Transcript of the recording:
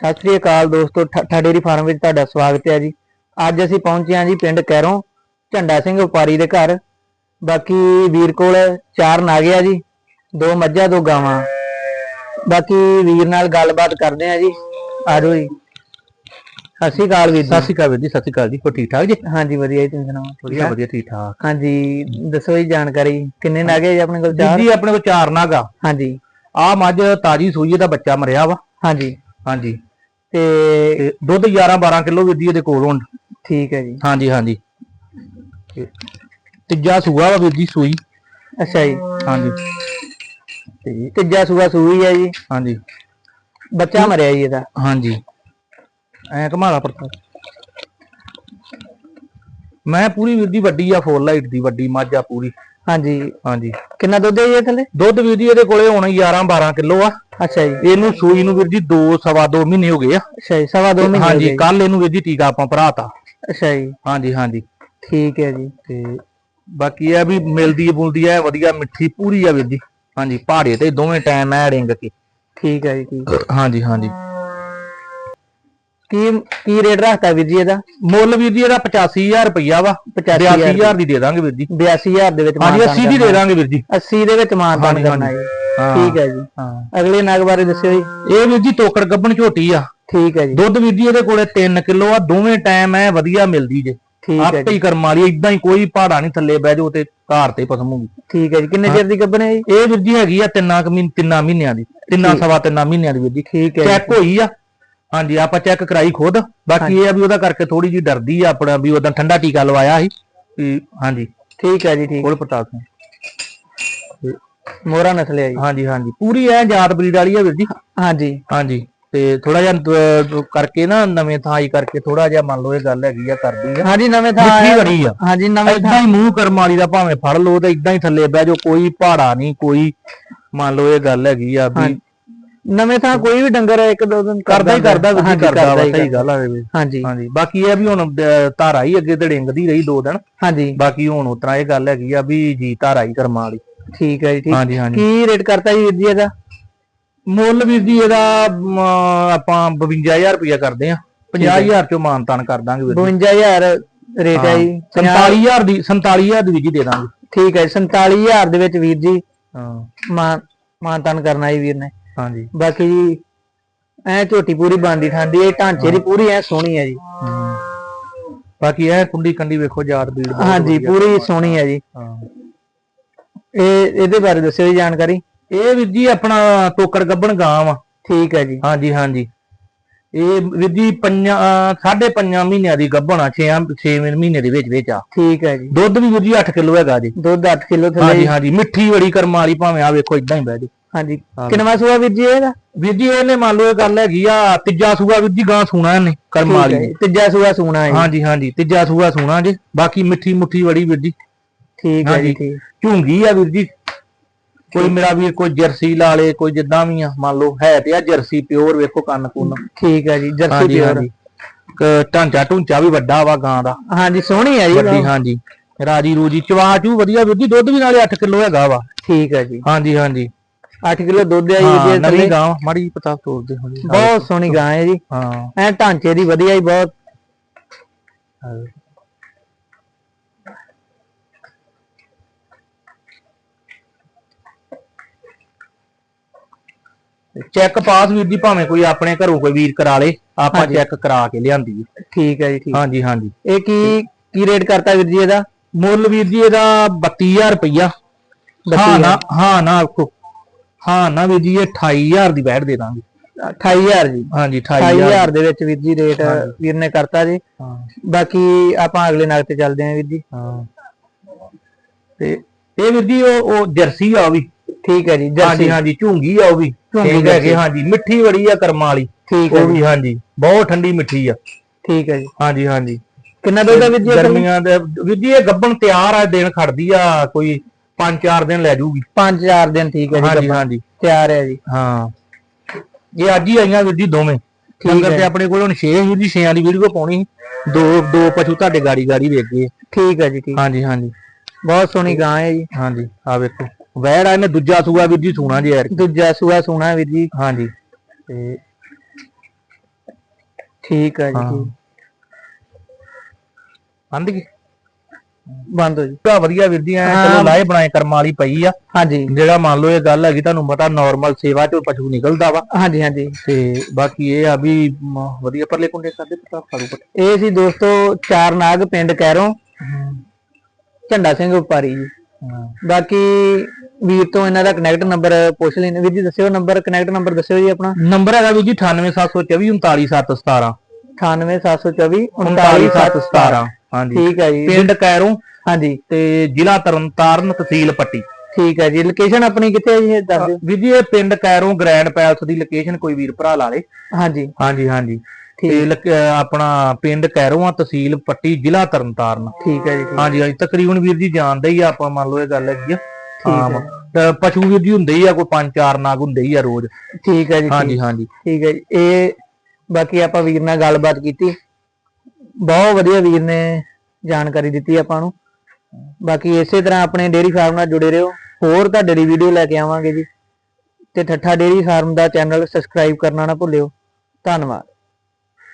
ਸਤਿ ਸ੍ਰੀ ਅਕਾਲ ਦੋਸਤੋ ਠੱਠਾ dairy farm ਵਿੱਚ ਤੁਹਾਡਾ ਸਵਾਗਤ ਹੈ ਜੀ। ਅੱਜ ਅਸੀਂ ਪਹੁੰਚੇ ਹਾਂ ਜੀ ਪਿੰਡ ਕੈਰੋਂ ਝੰਡਾ ਸਿੰਘ ਵਪਾਰੀ ਦੇ ਘਰ। ਬਾਕੀ ਵੀਰ ਕੋਲ ਚਾਰ ਨਾਗੇ ਆ ਜੀ ਦੋ ਮੱਝਾਂ ਦੋ ਗਾਵਾਂ। ਬਾਕੀ ਵੀਰ ਨਾਲ ਗੱਲਬਾਤ ਕਰਦੇ ਆ ਜੀ। ਆਜੋ ਜੀ। ਸਤਿ ਸ੍ਰੀ ਅਕਾਲ ਵੀਰ ਸਤਿ ਸ਼੍ਰੀ ਅਕਾਲ ਵੀਰ ਜੀ ਸਤਿ ਸ਼੍ਰੀ ਅਕਾਲ ਜੀ। ਹੋ ਠੀਕ ਠਾਕ ਜੀ? ਹਾਂਜੀ ਵਧੀਆ ਜੀ ਤੁਸੀਂ ਸੁਣਾਓ? ਵਧੀਆ ਵਧੀਆ ਠੀਕ ਠਾਕ। ਹਾਂਜੀ ਦੱਸੋ ਜੀ ਜਾਣਕਾਰੀ ਕਿੰਨੇ ਨਾਗੇ ਆ ਜੀ ਆਪਣੇ ਕੋਲ? ਚਾਰ ਜੀ ਆਪਣੇ ਕੋਲ ਚਾਰ ਨਾਗਾ ਹਾਂਜੀ। ਆ ਮੱਝ ਤਾਜੀ ਸੂਈ ਦਾ ਬੱਚਾ ਮਰਿਆ ਵਾ। ਹਾਂਜੀ। ਹਾਂਜੀ। ਤੇ ਦੁੱਧ 11 12 ਕਿਲੋ ਵੀਰ ਜੀ ਇਹਦੇ ਕੋਲ ਹੁਣ। ਠੀਕ ਹੈ ਜੀ। ਹਾਂਜੀ ਹਾਂਜੀ। ਤੀਜਾ ਸੂਆ ਵਾ ਵੀਰ ਜੀ ਸੂਈ। ਅੱਛਾ ਜੀ। ਹਾਂਜੀ। ਤੇ ਤੀਜਾ ਸੂਆ ਸੂਈ ਹੈ ਜੀ। ਹਾਂਜੀ। ਬੱਚਾ ਮਰਿਆ ਜੀ ਇਹਦਾ। ਹਾਂਜੀ। ਐ ਕਮਾਲਾ ਪ੍ਰਤਾਪ ਮੈਂ ਪੂਰੀ ਵੀਰ ਦੀ ਵੱਡੀ ਆ ਫੁੱਲ ਲਾਈਟ ਦੀ ਵੱਡੀ ਮੱਝ ਆ ਪੂਰੀ। ਹਾਂਜੀ। ਹਾਂਜੀ। ਕਿੰਨਾ ਦੁੱਧ ਹੈ ਜੀ ਇਹ ਥੱਲੇ? ਦੁੱਧ ਵੀਰ ਜੀ ਇਹਦੇ ਕੋਲੇ ਹੁਣ 11 12 ਕਿਲੋ ਆ। ਅੱਛਾ ਜੀ। ਇਹਨੂੰ ਸੂਈ ਨੂੰ ਵੀਰ ਜੀ 2 ਸਵਾ 2 ਮਹੀਨੇ ਹੋ ਗਏ ਆ। ਅੱਛਾ ਜੀ ਸਵਾ ਦੋ ਮਹੀਨੇ ਹੋ ਗਏ ਹਾਂਜੀ। ਕੱਲ ਇਹਨੂੰ ਵੀਰ ਜੀ ਟੀਕਾ ਆਪਾਂ ਭਰਾਤਾ ਅੱਛਾ ਜੀ। ਹਾਂਜੀ ਹਾਂਜੀ। ਠੀਕ ਹੈ ਜੀ। ਤੇ ਬਾਕੀ ਇਹ ਵੀ ਮਿਲਦੀ ਬੁਲਦੀ ਹੈ ਵਧੀਆ ਮਿੱਠੀ ਪੂਰੀ ਆ ਵੀਰ ਜੀ। ਹਾਂਜੀ ਪਹਾੜੇ ਤੇ ਦੋਵੇਂ ਟਾਈਮ ਐ ਰਿੰਗ ਕੇ। ਠੀਕ ਹੈ ਜੀ ਠੀਕ ਹਾਂਜੀ ਹਾਂਜੀ। ਕੀ ਕੀ ਰੇਟ ਰੱਖਤਾ ਵੀਰ ਜੀ ਇਹਦਾ? ਮੁੱਲ ਵੀਰ ਜੀ ਇਹਦਾ 85000 ਰੁਪਈਆ ਵਾ 85,000 82000 ਦੀ ਦੇ ਦਾਂਗੇ ਵੀਰ ਜੀ। 82000 ਦੇ ਵਿੱਚ ਹਾਂਜੀ ਮਾਨਤਾਨ 80 ਦੀ ਦੇ ਦਾਂਗੇ ਵੀਰ ਜੀ। 80 ਦੇ ਵਿੱਚ ਮਾਨਤਾਨ ਹਾਂਜੀ, ਕਰਨਾ। ਜੀ। ਠੀਕ ਹੈ ਜੀ। ਹਾਂ। ਅਗਲੇ ਨਗ ਬਾਰੇ ਦੱਸਿਓ ਜੀ। ਇਹ ਵੀਰ ਜੀ ਤੋਕੜ ਗੱਬਣ ਝੋਟੀ ਆ। ਠੀਕ ਹੈ ਜੀ। ਦੁੱਧ ਵੀਰ ਜੀ ਇਹਦੇ ਕੋਲੇ 3 ਕਿਲੋ ਆ ਦੋਵੇਂ ਟਾਈਮ ਐ ਵਧੀਆ ਮਿਲਦੀ ਜੇ। ਆਪੇ ਹੀ ਕਰਮ ਵਾਲੀ ਇਦਾਂ ਹੀ ਕੋਈ ਪਹਾੜਾ ਨਹੀਂ ਥੱਲੇ ਬਹਿ ਜਾਓ ਤੇ ਘਰ ਤੇ ਪਸਮੂਗੀ। ਠੀਕ ਹੈ ਜੀ। ਕਿੰਨੇ ਚਿਰ ਦੀ ਗੱਭਣ ਹੈ ਜੀ? ਇਹ ਵੀਰ ਜੀ ਹੈਗੀ ਆ ਤਿੰਨਾਂ ਕੁ ਮਹੀਨ ਤਿੰਨਾਂ ਮਹੀਨਿਆਂ ਦੀ। ਤਿੰਨਾਂ ਸਵਾ ਤਿੰਨਾਂ ਮਹੀਨਿਆਂ ਦੀ ਵੀਰ ਜੀ। ਠੀਕ ਹੈ ਚੈੱਕ ਹੋਈ ਆ। ਹਾਂਜੀ ਆਪਾਂ ਚੈੱਕ ਕਰਾਈ ਖੁਦ। ਬਾਕੀ ਇਹ ਆ ਵੀ ਉਹਦਾ ਕਰਕੇ ਥੋੜੀ ਜੀ ਡਰਦੀ ਆ ਆਪਣਾ ਵੀ ਉਹਦਾ ਠੰਡਾ ਟੀਕਾ ਲਵਾਇਆ ਸੀ। ਵੀ ਹਾਂਜੀ। ਠੀਕ ਹੈ ਜੀ ਠੀਕ। ਕੋਲ ਪ੍ਰਤਾਪ ਸਿੰਘ। ਮੋਰਾ ਨਸਲ ਹੈ ਜੀ। ਹਾਂਜੀ ਹਾਂਜੀ। ਪੂਰੀ ਐ ਜਾਤ ਬਰੀਡ ਵਾਲੀ ਆ ਵੀਰ ਜੀ। ਹਾਂਜੀ। ਹਾਂਜੀ। ਤੇ ਥੋੜਾ ਜਿਹਾ ਕਰਕੇ ਨਾ ਨਵੇਂ ਥਾਂ ਆਈ ਕਰਕੇ ਥੋੜਾ ਜਿਹਾ ਮੰਨ ਲਓ ਇਹ ਗੱਲ ਹੈਗੀ ਆ ਕਰਦੀ ਆ। ਹਾਂਜੀ ਨਵੇਂ ਥਾਂ ਮਿੱਠੀ ਆਇਆ- ਬੜੀ ਆ। ਹਾਂਜੀ ਨਵੇਂ ਇਦਾਂ ਹੀ ਮੂੰਹ ਕਰਮ ਵਾਲੀ ਦਾ ਭਾਵੇਂ ਫੜ ਲਓ ਤੇ ਇਦਾਂ ਹੀ ਥੱਲੇ ਬਹਿ ਜਾਓ ਕੋਈ ਪਹਾੜਾ ਨਹੀਂ ਕੋਈ ਮੰਨ ਲਓ ਇਹ ਗੱਲ ਹੈਗੀ ਆ ਵੀ ਨਵੇਂ ਥਾਂ ਕੋਈ ਵੀ ਡੰਗਰ ਇੱਕ ਦੋ ਦਿਨ ਕਰਦਾ ਹੀ ਕਰਦਾ ਵੀ ਕਰਦਾ ਵਾ ਸਹੀ ਗੱਲ ਆ ਇਹ। ਹਾਂਜੀ। ਹਾਂਜੀ ਬਾਕੀ ਇਹ ਵੀ ਹੁਣ ਧਾਰਾ ਹੀ ਅੱਗੇ ਤੇ ਡਿੰਗਦੀ ਰਹੀ ਦੋ ਦਿਨ। ਹਾਂਜੀ। ਬਾਕੀ ਹੁਣ ਉਤਰਾ ਇਹ ਗੱਲ ਹੈਗੀ ਆ ਵੀ ਜੀ ਧਾਰਾ ਹੀ ਕਰਮਾਂ ਵਾਲੀ। ਠੀਕ ਹੈ ਜੀ ਠੀਕ। ਹਾਂਜੀ ਹਾਂਜੀ। ਕੀ ਰੇਟ ਕਰਤਾ ਜੀ ਵੀਰ ਜੀ ਇਹਦਾ? ਮੁੱਲ ਵੀਰ ਜੀ ਇਹਦਾ ਆਪਾਂ 52000 ਰੁਪਇਆ ਕਰਦੇ ਆ। 50000 ਚੋਂ ਮਾਨਤਾਨ ਕਰ ਦਾਂਗੇ ਵੀਰ ਜੀ। 52000 ਰੇਟ ਹੈ ਜੀ। 47000 ਦੀ 47000 ਦੀ ਵੀਰ ਜੀ ਦੇ ਦਾਂਗੇ। ਠੀਕ ਹੈ 47000 ਦੇ ਵਿੱਚ ਵੀਰ ਜੀ ਹਾਂ। ਮਾਨਤਨ ਕਰਨਾ ਜੀ ਵੀਰ ਨੇ। ਹਾਂਜੀ। ਬਾਕੀ ਜੀ ਐ ਝੋਟੀ ਪੂਰੀ ਬਾਂਦੀ ਠਾਂਦੀ ਹੈ ਢਾਂਚੇ ਦੀ ਪੂਰੀ ਐ ਸੋਹਣੀ ਹੈ ਜੀ। ਬਾਕੀ ਇਹ ਕੁੰਡੀ ਕੰਡੀ ਵੇਖੋ ਜਾਤ ਬੀੜ ਬਹੁਤ ਹਾਂਜੀ ਵਧੀਆ। ਪੂਰੀ ਸੋਹਣੀ ਹੈ ਜੀ। ਹਾਂ। ਇਹ ਇਹਦੇ ਬਾਰੇ ਦੱਸਿਓ ਜੀ ਜਾਣਕਾਰੀ। ਇਹ ਵੀਰ ਜੀ ਆਪਣਾ ਟੋਕੜ ਗੱਬਣ ਗਾਂ ਵਾ ਠੀਕ ਹੈ ਜੀ। ਹਾਂਜੀ ਹਾਂਜੀ। ਇਹ ਵੀਰ ਜੀ ਪੰਜਾਂ ਅਹ ਸਾਢੇ ਪੰਜਾਂ ਮਹੀਨਿਆਂ ਦੀ ਗੱਭਣ ਆ 6 6 ਮਹੀਨੇ ਦੇ ਵਿੱਚ ਵਿੱਚ ਆ। ਠੀਕ ਹੈ ਜੀ। ਦੁੱਧ ਵੀ ਵੀਰ ਜੀ 8 ਕਿਲੋ ਹੈਗਾ ਜੀ। ਦੁੱਧ 8 ਕਿਲੋ ਥੱਲੇ ਹਾਂਜੀ ਹਾਂਜੀ। ਮਿੱਠੀ ਬੜੀ ਕਰਮ ਵਾਲੀ ਭਾਵੇਂ ਆ ਵੇਖੋ ਇਦਾਂ ਹੀ ਬਹਿ ਜੀ। ਹਾਂਜੀ। ਕਿੰਨਵਾ ਸੂਆ ਵੀਰ ਜੀ ਇਹਦਾ? ਵੀਰ ਜੀ ਇਹਨੇ ਮੰਨ ਲਓ ਇਹ ਗੱਲ ਹੈਗੀ ਆ ਤੀਜਾ ਸੂਆ ਵੀਰ ਜੀ ਗਾਂ ਸੂਣਾ ਇਹਨੇ ਕਰਮ ਵਾਲੀ ਨੇ। ਤੀਜਾ ਸੂਆ ਸੂਣਾ ਹੈ। ਹਾਂਜੀ ਹਾਂਜੀ ਤੀਜਾ ਸੂਆ ਸੂਣਾ ਜੀ ਬਾਕੀ ਮਿੱਠੀ ਮੁੱਠੀ ਬੜੀ ਵੀਰ ਜੀ। ਠੀਕ ਹੈ ਜੀ। ਠੀਕ। ਝੂੰਗੀ ਆ ਵੀਰ ਜੀ। ਕੋਈ ਮੇਰਾ ਵੀਰ ਕੋਈ ਜਰਸੀ ਲਾ ਲੇ ਕੋਈ ਜਿੱਦਾਂ ਵੀ ਆ ਮੰਨ ਲਓ ਹੈ ਤੇ ਆ ਜਰਸੀ ਪਿਓਰ ਵੇਖੋ ਕੰਨ ਕੁੰਨ। ਠੀਕ ਹੈ ਜੀ ਜਰਸੀ ਪਿਓਰ। ਢਾਂਚਾ ਢੂੰਚਾ ਵੀ ਵੱਡਾ ਵਾ ਗਾਂ ਦਾ। ਹਾਂਜੀ ਸੋਹਣੀ ਹੈ ਜੀ ਵੱਡੀ ਹਾਂਜੀ। ਰਾਜੀ ਰੂਜੀ ਚਵਾ ਚੂ ਵਧੀਆ ਵੀਰ ਜੀ ਦੁੱਧ ਵੀ ਨਾਲੇ 8 ਕਿਲੋ ਹੈਗਾ ਵਾ। ਠੀਕ ਹੈ ਜੀ। ਹਾਂਜੀ ਹਾਂਜੀ। 8 ਕਿਲੋ ਦੁੱਧ ਹੈ ਜੀ ਜੀ ਨਵੀਂ ਥੱਲੇ। ਗਾਂ ਮਾੜੀ ਪਤਾ ਤੋੜਦੇ ਹੋਣੀ ਬਹੁਤ ਸੋਹਣੀ ਗਾਂ ਹੈ ਜੀ। ਹਾਂ। ਐ ਢਾਂਚੇ ਦੀ ਵਧੀਆ ਹੀ ਬਹੁਤ। ਚੈੱਕ ਪਾਸ ਵੀਰ ਜੀ ਭਾਵੇਂ ਕੋਈ ਆਪਣੇ ਘਰੋਂ ਕੋਈ ਵੀਰ ਕਰਾ ਲੇ ਆਪਾਂ ਚੈੱਕ ਕਰਾ ਕੇ ਲਿਆਂਦੀ ਹੈ। ਠੀਕ ਹੈ ਜੀ ਠੀਕ। ਹਾਂਜੀ ਹਾਂਜੀ। ਇਹ ਕੀ ਕੀ ਰੇਟ ਕਰਤਾ ਵੀਰ ਜੀ ਇਹਦਾ? ਮੁੱਲ ਵੀਰ ਜੀ ਇਹਦਾ 32000 ਰੁਪਈਆ। ਹਾਂ ਨਾ ਹਾਂ ਨਾ ਆਖੋ ਹਾਂ ਨਾ ਵੀਰ ਜੀ ਇਹ 28000 ਦੀ ਬੈਠ ਦੇ ਦਾਂਗੇ। 28000 ਜੀ। ਹਾਂਜੀ 28000 28000 ਦੇ। ਵਿੱਚ ਵੀਰ ਜੀ ਰੇਟ ਵੀਰ ਨੇ ਕਰਤਾ ਜੀ। ਹਾਂ। ਬਾਕੀ ਆਪਾਂ ਅਗਲੇ ਨਗ ਤੇ ਚੱਲਦੇ ਹਾਂ ਵੀਰ ਜੀ। ਹਾਂ। ਤੇ ਇਹ ਵੀਰ ਜੀ ਉਹ ਉਹ ਜਰਸੀ ਆ ਵੀ। ਠੀਕ ਹੈ ਜੀ ਜਰਸੀ। ਹਾਂਜੀ ਝੂੰਗੀ ਆ ਉਹ ਵੀ। ਝੂੰਗੀ ਠੀਕ ਹੈਗੇ ਹਾਂਜੀ ਮਿੱਠੀ ਬੜੀ ਆ ਕਰਮਾਂ ਵਾਲੀ। ਠੀਕ ਹੈ ਉਹ ਵੀ ਹਾਂਜੀ ਬਹੁਤ ਠੰਡੀ ਮਿੱਠੀ ਆ। ਠੀਕ ਹੈ ਜੀ। ਹਾਂਜੀ ਹਾਂਜੀ। ਕਿੰਨਾ ਦੁੱਧ ਹੈ ਵੀਰ ਜੀ? ਗਰਮੀਆਂ ਦੇ ਵੀਰ ਜੀ ਇਹ ਗੱਬਣ ਤਿਆਰ ਆ ਦਿਨ ਖੜਦੀ ਆ ਕੋਈ 5-4 ਦਿਨ ਲੈ ਜੂਗੀ। ਪੰਜ ਚਾਰ ਦਿਨ ਠੀਕ ਹੈ ਜੀ ਹਾਂਜੀ। ਹਾਂਜੀ। ਤਿਆਰ ਹੈ ਜੀ। ਹਾਂ। ਇਹ ਅੱਜ ਹੀ ਆਈਆਂ ਵੀਰ ਜੀ ਦੋਵੇਂ। ਡੰਗਰ ਤੇ ਆਪਣੇ ਕੋਲ ਹੁਣ 6 ਵੀਰ ਜੀ 6ਾਂ ਦੀ ਵੀਡੀਓ ਪਾਉਣੀ ਸੀ। ਦੋ ਦੋ ਪਸ਼ੂ ਤੁਹਾਡੇ ਗਾੜੀ ਗਾੜੀ ਵੇਖ ਗਏ। ਠੀਕ ਹੈ ਜੀ ਠੀਕ। ਹਾਂਜੀ ਹਾਂਜੀ। ਬਹੁਤ ਸੋਹਣੀ ਗਾਂ ਹੈ ਜੀ। ਹਾਂਜੀ ਆ ਵੇਖੋ। ਵੈੜ ਆ ਇਹਨੇ ਦੂਜਾ ਸੂਆ ਵੀਰ ਜੀ ਸੂਣਾ ਜੀ ਯਾਰ ਦੂਜਾ ਸੂਆ ਸੋਹਣਾ ਵੀਰ ਜੀ। ਹਾਂਜੀ। ਤੇ ਠੀਕ ਜੀ ਹਾਂ। ਠੀਕ। ਬੰਦ ਗਈ ਬੰਦ ਹੋ ਜੀ। ਤਾਂ ਵਧੀਆ ਵੀਰ ਜੀ ਐ ਹਾਂ। ਚਲੋ ਲਾਏ ਬਣਾਏ ਕਰਮਾਂ ਵਾਲੀ ਪਈ ਆ। ਹਾਂਜੀ। ਜਿਹੜਾ ਮੰਨ ਲਓ ਇਹ ਗੱਲ ਹੈਗੀ ਤੁਹਾਨੂੰ ਪਤਾ ਨਾਰਮਲ ਸੇਵਾ ਚੋਂ ਪਸ਼ੂ ਨਿਕਲਦਾ ਵਾ। ਹਾਂਜੀ ਹਾਂਜੀ। ਤੇ ਬਾਕੀ ਇਹ ਆ ਵੀ ਮ, ਵਧੀਆ ਪਰਲੇ ਕੁੰਡੇ ਕਰਦੇ ਪਤਾ ਫਾਰੂ ਪੱਟ ਇਹ ਸੀ ਦੋਸਤੋ ਚਾਰ ਨਾਗ ਪਿੰਡ ਕੈਰੋਂ। ਝੰਡਾ ਸਿੰਘ ਵਪਾਰੀ ਜੀ। ਬਾਕੀ ਵੀਰ ਤੋਂ ਇਹਨਾਂ ਦਾ ਕਨੈਕਟ ਨੰਬਰ ਪੁੱਛ ਲੈਣੇ ਵੀਰ ਜੀ ਦੱਸਿਓ ਨੰਬਰ ਕਨੈਕਟ ਨੰਬਰ ਦੱਸਿਓ ਜੀ ਆਪਣਾ। ਨੰਬਰ ਹੈਗਾ ਵੀਰ ਜੀ 98724 39717 98724 39717 ਹਾਂਜੀ। ਠੀਕ ਹੈ ਜੀ। ਪਿੰਡ ਕੈਰੋਂ ਹਾਂਜੀ। ਤੇ ਜ਼ਿਲ੍ਹਾ ਤਰਨਤਾਰਨ ਤਹਿਸੀਲ ਪੱਟੀ। ਠੀਕ ਹੈ ਜੀ। ਲੋਕੇਸ਼ਨ ਆਪਣੀ ਕਿੱਥੇ ਹੈ ਜੀ ਇਹ ਦੱਸ ਦਿਓ। ਵੀਰ ਜੀ ਇਹ ਪਿੰਡ ਕੈਰੋਂ ਗ੍ਰੈਂਡ ਪੈਲਸ ਦੀ ਲੋਕੇਸ਼ਨ ਕੋਈ ਵੀਰ ਭਰਾ ਲਾ ਲੇ। ਹਾਂਜੀ। ਹਾਂਜੀ ਹਾਂਜੀ। ਤੇ ਆਪਣਾ ਪਿੰਡ ਕੈਰੋਂ ਆ ਤਹਿਸੀਲ ਪੱਟੀ ਜ਼ਿਲ੍ਹਾ ਤਰਨਤਾਰਨ ਠੀਕ ਹੈ ਜੀ। ਹਾਂਜੀ ਹਾਂਜੀ। ਤਕਰੀਬਨ ਵੀਰ ਜੀ ਜਾਣਦੇ ਹੀ ਆ ਆਪਾਂ ਮੰਨ ਲਓ ਇਹ ਗੱਲ ਹੈਗੀ ਆ। ਆਮ। ਪਸ਼ੂ ਵੀਰ ਜੀ ਹੁੰਦੇ ਹੀ ਆ ਕੋਈ ਪੰਜ ਚਾਰ ਨਾਗ ਹੁੰਦੇ ਹੀ ਆ ਰੋਜ਼। ਠੀਕ ਹੈ ਜੀ। ਹਾਂਜੀ ਹਾਂਜੀ। ਠੀਕ ਹੈ ਜੀ। ਇਹ ਬਾਕੀ ਆਪਾਂ ਵੀਰ ਨਾਲ ਗੱਲਬਾਤ ਕੀਤੀ। ਬਹੁਤ ਵਧੀਆ ਵੀਰ ਨੇ ਜਾਣਕਾਰੀ ਦਿੱਤੀ ਆਪਾਂ ਨੂੰ। ਬਾਕੀ ਇਸੇ ਤਰ੍ਹਾਂ ਆਪਣੇ ਡੇਅਰੀ ਫਾਰਮ ਨਾਲ ਜੁੜੇ ਰਹੋ। ਹੋਰ ਤੁਹਾਡੇ ਲਈ ਵੀਡੀਓ ਲੈ ਕੇ ਆਵਾਂਗੇ ਜੀ। ਤੇ ਠੱਠਾ ਡੇਅਰੀ ਫਾਰਮ ਦਾ ਚੈਨਲ ਸਬਸਕ੍ਰਾਈਬ ਕਰਨਾ ਨਾ ਭੁੱਲਿਓ। ਧੰਨਵਾਦ।